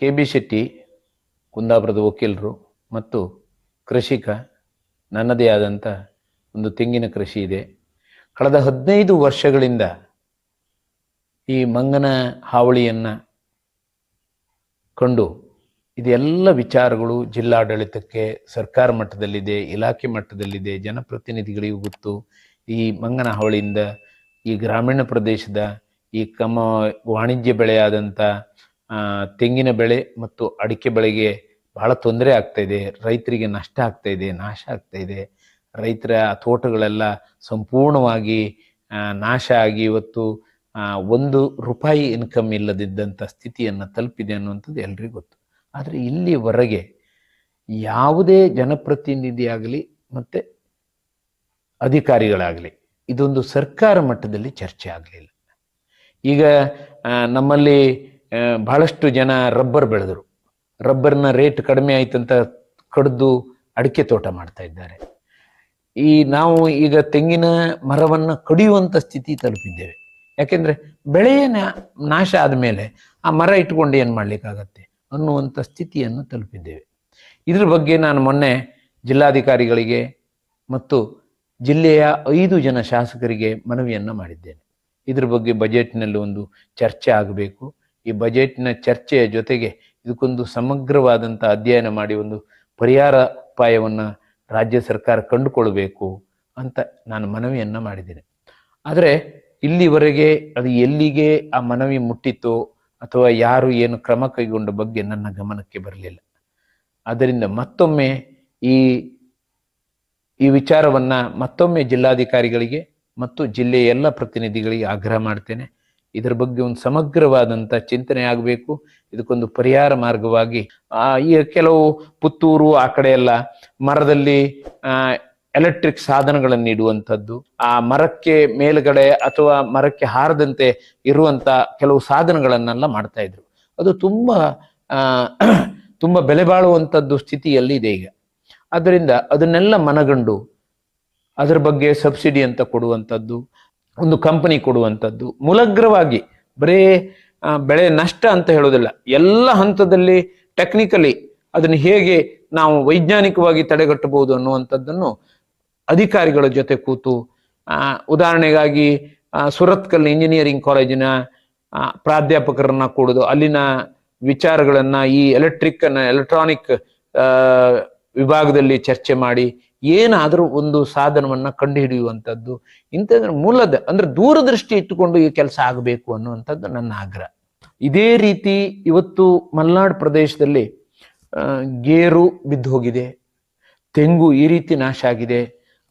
K B Shetty, ಕುಂದಾಪುರದ ವಕೀಲರು ಮತ್ತು ಕೃಷಿಕ, ನನ್ನದೇ ಆದಂಥ ಒಂದು ತೆಂಗಿನ ಕೃಷಿ ಇದೆ. ಕಳೆದ ಹದಿನೈದು ವರ್ಷಗಳಿಂದ ಈ ಮಂಗನ ಹಾವಳಿಯನ್ನು ಕಂಡು ಇದೆಲ್ಲ ವಿಚಾರಗಳು ಜಿಲ್ಲಾಡಳಿತಕ್ಕೆ ಸರ್ಕಾರ ಮಟ್ಟದಲ್ಲಿದೆ, ಇಲಾಖೆ ಮಟ್ಟದಲ್ಲಿದೆ, ಜನಪ್ರತಿನಿಧಿಗಳಿಗೂ ಗೊತ್ತು. ಈ ಮಂಗನ ಹಾವಳಿಯಿಂದ ಈ ಗ್ರಾಮೀಣ ಪ್ರದೇಶದ ಈ ಕಮ ವಾಣಿಜ್ಯ ಬೆಳೆಯಾದಂಥ ತೆಂಗಿನ ಬೆಳೆ ಮತ್ತು ಅಡಿಕೆ ಬೆಳೆಗೆ ಬಹಳ ತೊಂದರೆ ಆಗ್ತಾ ಇದೆ. ರೈತರಿಗೆ ನಷ್ಟ ಆಗ್ತಾ ಇದೆ, ನಾಶ ಆಗ್ತಾ ಇದೆ. ರೈತರ ತೋಟಗಳೆಲ್ಲ ಸಂಪೂರ್ಣವಾಗಿ ನಾಶ ಆಗಿ ಇವತ್ತು ಒಂದು ರೂಪಾಯಿ ಇನ್ಕಮ್ ಇಲ್ಲದಿದ್ದಂಥ ಸ್ಥಿತಿಯನ್ನು ತಲುಪಿದೆ ಅನ್ನುವಂಥದ್ದು ಎಲ್ರಿಗೂ ಗೊತ್ತು. ಆದರೆ ಇಲ್ಲಿವರೆಗೆ ಯಾವುದೇ ಜನಪ್ರತಿನಿಧಿಯಾಗಲಿ ಮತ್ತು ಅಧಿಕಾರಿಗಳಾಗಲಿ ಇದೊಂದು ಸರ್ಕಾರ ಮಟ್ಟದಲ್ಲಿ ಚರ್ಚೆ ಆಗಲಿಲ್ಲ. ಈಗ ನಮ್ಮಲ್ಲಿ ಬಹಳಷ್ಟು ಜನ ರಬ್ಬರ್ ಬೆಳೆದರು. ರಬ್ಬರ್ನ ರೇಟ್ ಕಡಿಮೆ ಆಯ್ತಂತ ಕಡ್ದು ಅಡಿಕೆ ತೋಟ ಮಾಡ್ತಾ ಇದ್ದಾರೆ. ಈ ನಾವು ಈಗ ತೆಂಗಿನ ಮರವನ್ನು ಕಡಿಯುವಂಥ ಸ್ಥಿತಿ ತಲುಪಿದ್ದೇವೆ. ಯಾಕೆಂದರೆ ಬೆಳೆಯ ನಾಶ ಆದಮೇಲೆ ಆ ಮರ ಇಟ್ಕೊಂಡು ಏನು ಮಾಡಲಿಕ್ಕಾಗತ್ತೆ ಅನ್ನುವಂಥ ಸ್ಥಿತಿಯನ್ನು ತಲುಪಿದ್ದೇವೆ. ಇದ್ರ ಬಗ್ಗೆ ನಾನು ಮೊನ್ನೆ ಜಿಲ್ಲಾಧಿಕಾರಿಗಳಿಗೆ ಮತ್ತು ಜಿಲ್ಲೆಯ ಐದು ಜನ ಶಾಸಕರಿಗೆ ಮನವಿಯನ್ನು ಮಾಡಿದ್ದೇನೆ. ಇದ್ರ ಬಗ್ಗೆ ಬಜೆಟ್ನಲ್ಲಿ ಒಂದು ಚರ್ಚೆ ಆಗಬೇಕು. ಈ ಬಜೆಟ್ನ ಚರ್ಚೆಯ ಜೊತೆಗೆ ಇದಕ್ಕೊಂದು ಸಮಗ್ರವಾದಂಥ ಅಧ್ಯಯನ ಮಾಡಿ ಒಂದು ಪರಿಹಾರ ಉಪಾಯವನ್ನು ರಾಜ್ಯ ಸರ್ಕಾರ ಕಂಡುಕೊಳ್ಬೇಕು ಅಂತ ನಾನು ಮನವಿಯನ್ನು ಮಾಡಿದ್ದೇನೆ. ಆದರೆ ಇಲ್ಲಿವರೆಗೆ ಅದು ಎಲ್ಲಿಗೆ ಆ ಮನವಿ ಮುಟ್ಟಿತೋ ಅಥವಾ ಯಾರು ಏನು ಕ್ರಮ ಕೈಗೊಂಡ ಬಗ್ಗೆ ನನ್ನ ಗಮನಕ್ಕೆ ಬರಲಿಲ್ಲ. ಆದ್ದರಿಂದ ಮತ್ತೊಮ್ಮೆ ಈ ಈ ವಿಚಾರವನ್ನು ಮತ್ತೊಮ್ಮೆ ಜಿಲ್ಲಾಧಿಕಾರಿಗಳಿಗೆ ಮತ್ತು ಜಿಲ್ಲೆಯ ಎಲ್ಲ ಪ್ರತಿನಿಧಿಗಳಿಗೆ ಆಗ್ರಹ ಮಾಡ್ತೇನೆ. ಇದರ ಬಗ್ಗೆ ಒಂದು ಸಮಗ್ರವಾದಂಥ ಚಿಂತನೆ ಆಗಬೇಕು. ಇದಕ್ಕೊಂದು ಪರಿಹಾರ ಮಾರ್ಗವಾಗಿ ಆ, ಈ ಕೆಲವು ಪುತ್ತೂರು ಆ ಕಡೆ ಎಲ್ಲ ಮರದಲ್ಲಿ ಎಲೆಕ್ಟ್ರಿಕ್ ಸಾಧನಗಳನ್ನು ಇಡುವಂಥದ್ದು ಆ ಮರಕ್ಕೆ ಮೇಲ್ಗಡೆ ಅಥವಾ ಮರಕ್ಕೆ ಹಾರದಂತೆ ಇರುವಂತ ಕೆಲವು ಸಾಧನಗಳನ್ನೆಲ್ಲ ಮಾಡ್ತಾ ಇದ್ರು. ಅದು ತುಂಬಾ ಆ, ತುಂಬಾ ಬೆಲೆ ಬಾಳುವಂಥದ್ದು ಸ್ಥಿತಿಯಲ್ಲಿ ಇದೆ ಈಗ. ಆದ್ದರಿಂದ ಅದನ್ನೆಲ್ಲ ಮನಗಂಡು ಅದರ ಬಗ್ಗೆ ಸಬ್ಸಿಡಿ ಅಂತ ಕೊಡುವಂಥದ್ದು ಒಂದು ಕಂಪನಿ ಕೊಡುವಂಥದ್ದು. ಮೂಲಗ್ರವಾಗಿ ಬರೇ ಬೆಳೆ ನಷ್ಟ ಅಂತ ಹೇಳೋದಿಲ್ಲ ಎಲ್ಲ ಹಂತದಲ್ಲಿ ಟೆಕ್ನಿಕಲಿ ಅದನ್ನು ಹೇಗೆ ನಾವು ವೈಜ್ಞಾನಿಕವಾಗಿ ತಡೆಗಟ್ಟಬಹುದು ಅನ್ನುವಂಥದ್ದನ್ನು ಅಧಿಕಾರಿಗಳ ಜೊತೆ ಕೂತು ಉದಾಹರಣೆಗಾಗಿ ಸುರತ್ಕಲ್ ಇಂಜಿನಿಯರಿಂಗ್ ಕಾಲೇಜಿನ ಪ್ರಾಧ್ಯಾಪಕರನ್ನ ಕೂಡುದು, ಅಲ್ಲಿನ ವಿಚಾರಗಳನ್ನ ಈ ಎಲೆಕ್ಟ್ರಿಕ್ ಎಲೆಕ್ಟ್ರಾನಿಕ್ ವಿಭಾಗದಲ್ಲಿ ಚರ್ಚೆ ಮಾಡಿ ಏನಾದರೂ ಒಂದು ಸಾಧನವನ್ನ ಕಂಡುಹಿಡಿಯುವಂಥದ್ದು ಇಂಥದ್ರ ಮೂಲದ, ಅಂದ್ರೆ ದೂರದೃಷ್ಟಿ ಇಟ್ಟುಕೊಂಡು ಈ ಕೆಲಸ ಆಗಬೇಕು ಅನ್ನುವಂಥದ್ದು ನನ್ನ ಆಗ್ರಹ. ಇದೇ ರೀತಿ ಇವತ್ತು ಮಲೆನಾಡು ಪ್ರದೇಶದಲ್ಲಿ ಗೇರು ಬಿದ್ದು ಹೋಗಿದೆ ತೆಂಗು ಈ ರೀತಿ ನಾಶ ಆಗಿದೆ,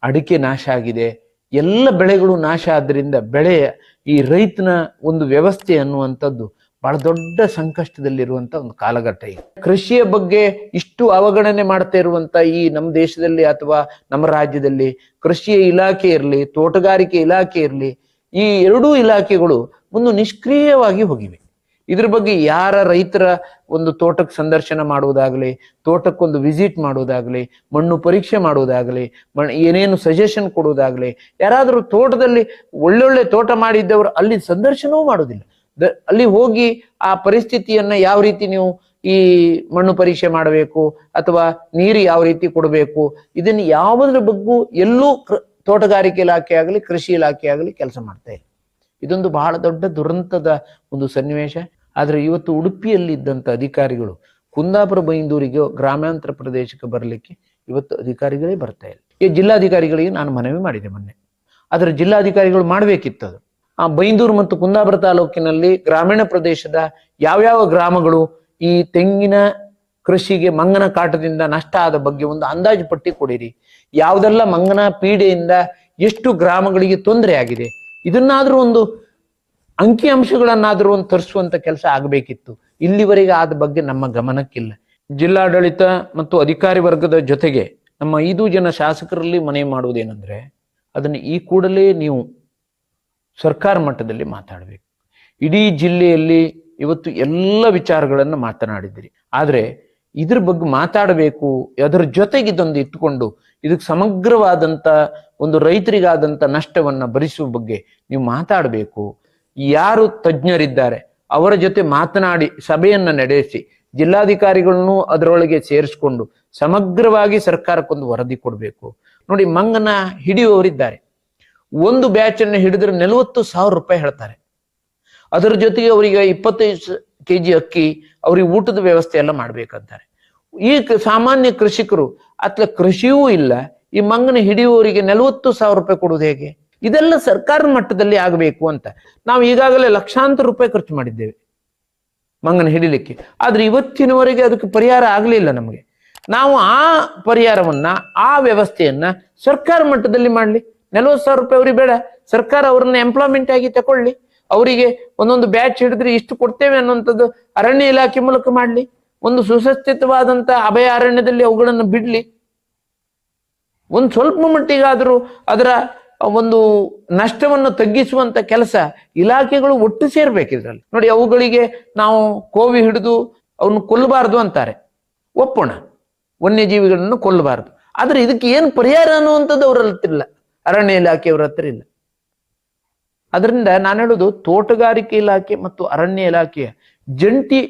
ಅಡಿಕೆ ನಾಶ ಆಗಿದೆ, ಎಲ್ಲ ಬೆಳೆಗಳು ನಾಶ ಆದ್ದರಿಂದ ಬೆಳೆಯ ಈ ರೈತನ ಒಂದು ವ್ಯವಸ್ಥೆ ಅನ್ನುವಂಥದ್ದು ಬಹಳ ದೊಡ್ಡ ಸಂಕಷ್ಟದಲ್ಲಿರುವಂತ ಒಂದು ಕಾಲಘಟ್ಟ ಇದೆ. ಕೃಷಿಯ ಬಗ್ಗೆ ಇಷ್ಟು ಅವಗಣನೆ ಮಾಡ್ತಾ ಇರುವಂತ ಈ ನಮ್ಮ ದೇಶದಲ್ಲಿ ಅಥವಾ ನಮ್ಮ ರಾಜ್ಯದಲ್ಲಿ ಕೃಷಿಯ ಇಲಾಖೆ ಇರಲಿ, ತೋಟಗಾರಿಕೆ ಇಲಾಖೆ ಇರಲಿ, ಈ ಎರಡೂ ಇಲಾಖೆಗಳು ಒಂದು ನಿಷ್ಕ್ರಿಯವಾಗಿ ಹೋಗಿವೆ. ಇದ್ರ ಬಗ್ಗೆ ಯಾರ ರೈತರ ಒಂದು ತೋಟಕ್ಕೆ ಸಂದರ್ಶನ ಮಾಡುವುದಾಗಲಿ, ತೋಟಕ್ಕೊಂದು ವಿಸಿಟ್ ಮಾಡುವುದಾಗಲಿ, ಮಣ್ಣು ಪರೀಕ್ಷೆ ಮಾಡುವುದಾಗಲಿ, ಮಣ್ ಏನೇನು ಸಜೆಷನ್ ಕೊಡುವುದಾಗಲಿ, ಯಾರಾದರೂ ತೋಟದಲ್ಲಿ ಒಳ್ಳೊಳ್ಳೆ ತೋಟ ಮಾಡಿದ್ದವರು ಅಲ್ಲಿ ಸಂದರ್ಶನವೂ ಮಾಡುವುದಿಲ್ಲ. ದ- ಅಲ್ಲಿ ಹೋಗಿ ಆ ಪರಿಸ್ಥಿತಿಯನ್ನ ಯಾವ ರೀತಿ ನೀವು ಈ ಮಣ್ಣು ಪರೀಕ್ಷೆ ಮಾಡಬೇಕು ಅಥವಾ ನೀರು ಯಾವ ರೀತಿ ಕೊಡಬೇಕು, ಇದನ್ನ ಯಾವುದ್ರ ಬಗ್ಗೂ ಎಲ್ಲೂ ತೋಟಗಾರಿಕೆ ಇಲಾಖೆ ಆಗಲಿ, ಕೃಷಿ ಇಲಾಖೆ ಆಗಲಿ ಕೆಲಸ ಮಾಡ್ತಾ ಇಲ್ಲ. ಇದೊಂದು ಬಹಳ ದೊಡ್ಡ ದುರಂತದ ಒಂದು ಸನ್ನಿವೇಶ. ಆದ್ರೆ ಇವತ್ತು ಉಡುಪಿಯಲ್ಲಿ ಇದ್ದಂತ ಅಧಿಕಾರಿಗಳು ಕುಂದಾಪುರ ಬೈಂದೂರಿಗೆ ಗ್ರಾಮಾಂತರ ಪ್ರದೇಶಕ್ಕೆ ಬರಲಿಕ್ಕೆ ಇವತ್ತು ಅಧಿಕಾರಿಗಳೇ ಬರ್ತಾ ಇಲ್ಲ. ಈ ಜಿಲ್ಲಾಧಿಕಾರಿಗಳಿಗೆ ನಾನು ಮನವಿ ಮಾಡಿದೆ ಮೊನ್ನೆ. ಆದ್ರೆ ಜಿಲ್ಲಾಧಿಕಾರಿಗಳು ಮಾಡಬೇಕಿತ್ತು ಅದು. ಆ ಬೈಂದೂರು ಮತ್ತು ಕುಂದಾಪುರ ತಾಲೂಕಿನಲ್ಲಿ ಗ್ರಾಮೀಣ ಪ್ರದೇಶದ ಯಾವ್ಯಾವ ಗ್ರಾಮಗಳು ಈ ತೆಂಗಿನ ಕೃಷಿಗೆ ಮಂಗನ ಕಾಟದಿಂದ ನಷ್ಟ ಆದ ಬಗ್ಗೆ ಒಂದು ಅಂದಾಜು ಪಟ್ಟಿ ಕೊಡಿರಿ. ಯಾವುದೆಲ್ಲ ಮಂಗನ ಪೀಡೆಯಿಂದ ಎಷ್ಟು ಗ್ರಾಮಗಳಿಗೆ ತೊಂದರೆ ಆಗಿದೆ? ಇದನ್ನಾದ್ರೂ ಒಂದು ಅಂಕಿ ಅಂಶಗಳನ್ನಾದ್ರೂ ಒಂದು ತರಿಸುವಂತ ಕೆಲಸ ಆಗಬೇಕಿತ್ತು. ಇಲ್ಲಿವರೆಗೆ ಆದ ಬಗ್ಗೆ ನಮ್ಮ ಗಮನಕ್ಕಿಲ್ಲ. ಜಿಲ್ಲಾಡಳಿತ ಮತ್ತು ಅಧಿಕಾರಿ ವರ್ಗದ ಜೊತೆಗೆ ನಮ್ಮ ಐದು ಜನ ಶಾಸಕರಲ್ಲಿ ಮನವಿ ಮಾಡುವುದೇನೆಂದ್ರೆ, ಅದನ್ನು ಈ ಕೂಡಲೇ ನೀವು ಸರ್ಕಾರ ಮಟ್ಟದಲ್ಲಿ ಮಾತಾಡಬೇಕು. ಇಡೀ ಜಿಲ್ಲೆಯಲ್ಲಿ ಇವತ್ತು ಎಲ್ಲ ವಿಚಾರಗಳನ್ನು ಮಾತನಾಡಿದಿರಿ ಆದರೆ ಇದ್ರ ಬಗ್ಗೆ ಮಾತಾಡಬೇಕು, ಅದರ ಜೊತೆಗೆ ಇದೊಂದು ಇಟ್ಟುಕೊಂಡು ಇದಕ್ಕೆ ಸಮಗ್ರವಾದಂತ ಒಂದು ರೈತರಿಗಾದಂತ ನಷ್ಟವನ್ನ ಭರಿಸುವ ಬಗ್ಗೆ ನೀವು ಮಾತಾಡಬೇಕು. ಯಾರು ತಜ್ಞರಿದ್ದಾರೆ, ಅವರ ಜೊತೆ ಮಾತನಾಡಿ ಸಭೆಯನ್ನು ನಡೆಸಿ, ಜಿಲ್ಲಾಧಿಕಾರಿಗಳನ್ನು ಅದರೊಳಗೆ ಸೇರಿಸ್ಕೊಂಡು ಸಮಗ್ರವಾಗಿ ಸರ್ಕಾರಕ್ಕೊಂದು ವರದಿ ಕೊಡಬೇಕು. ನೋಡಿ, ಮಂಗನ ಹಿಡಿಯುವವರಿದ್ದಾರೆ. ಒಂದು ಬ್ಯಾಚ್ ಅನ್ನು ಹಿಡಿದ್ರೆ ನಲವತ್ತು ಸಾವಿರ ರೂಪಾಯಿ ಹೇಳ್ತಾರೆ. ಅದರ ಜೊತೆಗೆ ಅವರಿಗೆ ಇಪ್ಪತ್ತೈದು ಕೆ ಜಿ ಅಕ್ಕಿ, ಅವ್ರಿಗೆ ಊಟದ ವ್ಯವಸ್ಥೆ ಎಲ್ಲ ಮಾಡ್ಬೇಕಂತಾರೆ. ಈ ಸಾಮಾನ್ಯ ಕೃಷಿಕರು ಅತ್ಲ ಕೃಷಿಯೂ ಇಲ್ಲ, ಈ ಮಂಗನ ಹಿಡಿಯುವವರಿಗೆ ನಲವತ್ತು ಸಾವಿರ ರೂಪಾಯಿ ಕೊಡುವುದು ಹೇಗೆ? ಇದೆಲ್ಲ ಸರ್ಕಾರ ಮಟ್ಟದಲ್ಲಿ ಆಗಬೇಕು ಅಂತ. ನಾವು ಈಗಾಗಲೇ ಲಕ್ಷಾಂತರ ರೂಪಾಯಿ ಖರ್ಚು ಮಾಡಿದ್ದೇವೆ ಮಂಗನ ಹಿಡಿಲಿಕ್ಕೆ. ಆದ್ರೆ ಇವತ್ತಿನವರೆಗೆ ಅದಕ್ಕೆ ಪರಿಹಾರ ಆಗಲಿಲ್ಲ ನಮಗೆ. ನಾವು ಆ ಪರಿಹಾರವನ್ನ, ಆ ವ್ಯವಸ್ಥೆಯನ್ನ ಸರ್ಕಾರ ಮಟ್ಟದಲ್ಲಿ ಮಾಡಲಿ. ನಲವತ್ತು ಸಾವಿರ ರೂಪಾಯಿ ಅವ್ರಿಗೆ ಬೇಡ. ಸರ್ಕಾರ ಅವ್ರನ್ನ ಎಂಪ್ಲಾಯ್ಮೆಂಟ್ ಆಗಿ ತಕೊಳ್ಳಿ. ಅವರಿಗೆ ಒಂದೊಂದು ಬ್ಯಾಚ್ ಹಿಡಿದ್ರೆ ಇಷ್ಟು ಕೊಡ್ತೇವೆ ಅನ್ನುವಂಥದ್ದು ಅರಣ್ಯ ಇಲಾಖೆ ಮೂಲಕ ಮಾಡಲಿ. ಒಂದು ಸುಸಸ್ಥಿತವಾದಂತ ಅಭಯ ಅರಣ್ಯದಲ್ಲಿ ಅವುಗಳನ್ನು ಬಿಡ್ಲಿ. ಒಂದು ಸ್ವಲ್ಪ ಮಟ್ಟಿಗಾದರೂ ಅದರ ಒಂದು ನಷ್ಟವನ್ನು ತಗ್ಗಿಸುವಂತ ಕೆಲಸ ಇಲಾಖೆಗಳು ಒಟ್ಟು ಸೇರ್ಬೇಕು ಇದ್ರಲ್ಲಿ. ನೋಡಿ, ಅವುಗಳಿಗೆ ನಾವು ಕೋವಿ ಹಿಡಿದು ಅವನ್ನು ಕೊಲ್ಲಬಾರದು ಅಂತಾರೆ. ಒಪ್ಪೋಣ. ವನ್ಯಜೀವಿಗಳನ್ನು ಕೊಲ್ಲಬಾರದು. ಆದ್ರೆ ಇದಕ್ಕೆ ಏನು ಪರಿಹಾರ ಅನ್ನುವಂಥದ್ದು ಅವರಲ್ಲಿ ಅರಣ್ಯ ಇಲಾಖೆಯವರ ಹತ್ರ ಇಲ್ಲ. ಅದರಿಂದ ನಾನು ಹೇಳೋದು ತೋಟಗಾರಿಕೆ ಇಲಾಖೆ ಮತ್ತು ಅರಣ್ಯ ಇಲಾಖೆಯ ಜಂಟಿ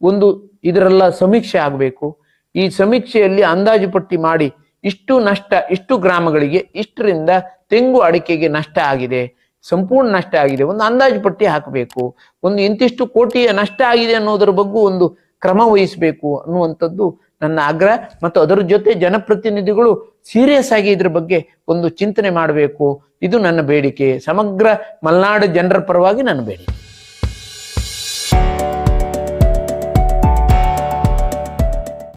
ಒಂದು ಇದರೆಲ್ಲ ಸಮೀಕ್ಷೆ ಆಗಬೇಕು. ಈ ಸಮೀಕ್ಷೆಯಲ್ಲಿ ಅಂದಾಜು ಪಟ್ಟಿ ಮಾಡಿ ಇಷ್ಟು ನಷ್ಟ, ಇಷ್ಟು ಗ್ರಾಮಗಳಿಗೆ ಇಷ್ಟರಿಂದ ತೆಂಗು ಅಡಿಕೆಗೆ ನಷ್ಟ ಆಗಿದೆ, ಸಂಪೂರ್ಣ ನಷ್ಟ ಆಗಿದೆ. ಒಂದು ಅಂದಾಜು ಪಟ್ಟಿ ಹಾಕಬೇಕು. ಒಂದು ಇಂತಿಷ್ಟು ಕೋಟಿಯ ನಷ್ಟ ಆಗಿದೆ ಅನ್ನೋದರ ಬಗ್ಗೆ ಒಂದು ಕ್ರಮ ವಹಿಸಬೇಕು ಅನ್ನುವಂಥದ್ದು ನನ್ನ ಆಗ್ರಹ. ಮತ್ತು ಅದರ ಜೊತೆ ಜನಪ್ರತಿನಿಧಿಗಳು ಸೀರಿಯಸ್ ಆಗಿ ಇದ್ರ ಬಗ್ಗೆ ಒಂದು ಚಿಂತನೆ ಮಾಡಬೇಕು. ಇದು ನನ್ನ ಬೇಡಿಕೆ. ಸಮಗ್ರ ಮಲೆನಾಡು ಜನರ ಪರವಾಗಿ ನನ್ನ ಬೇಡಿಕೆ.